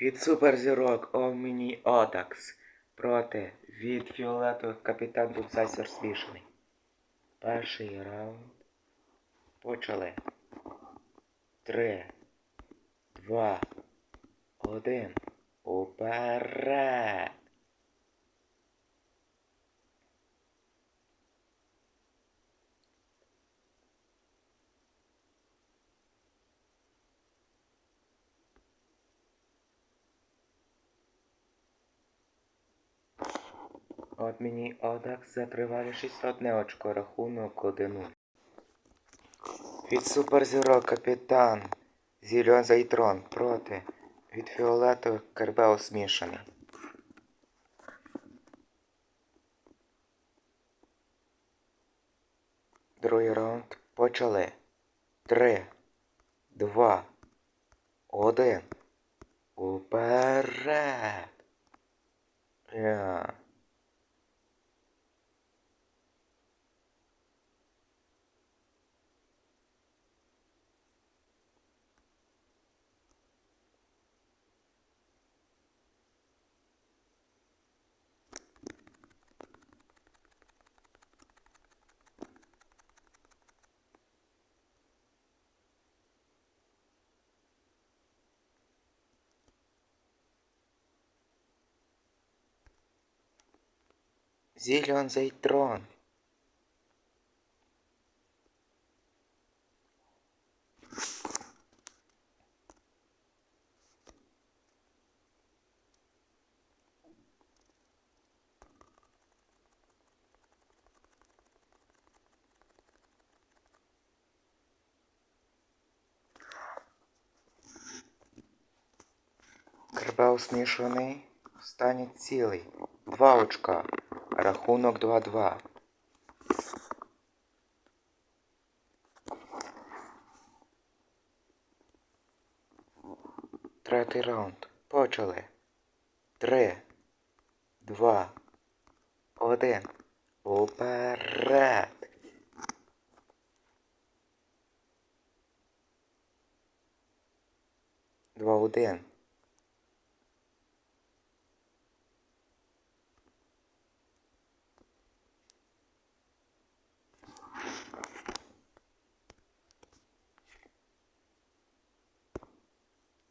Від суперзірок Омні Отакс проти від фіолетових капітан Дубсайсер смішаний. Перший раунд. Почали. Три, два, один. Уперед! От мені Одакс за одне очко рахунок 1 Від суперзірок капітан Зільон Зайтрон проти від фіолетових Карбео змішаний. Другий раунд почали. Три, два, один. Уперед. Я. Зільон Зайтрон. Карбел смішаний. Стані цілий. Два очка. Рахунок 2-2. Третій раунд. Почали. Три, два, один. Уперед. Два один.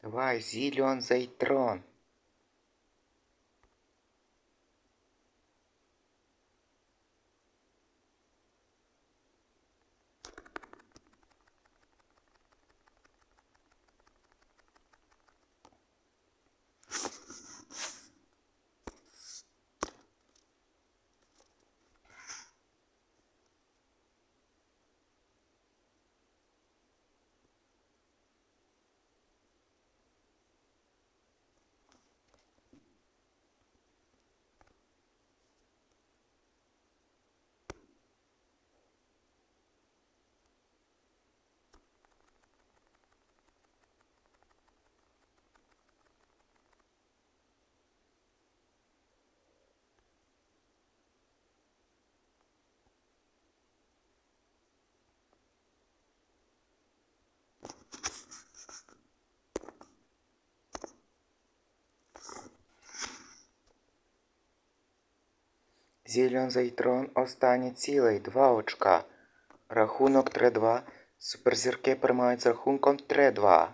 Давай, Зільон Зайтрон. Зільон Зайтрон останній цілий, два очка. Рахунок 3-2. Суперзірки перемагають з рахунком 3-2.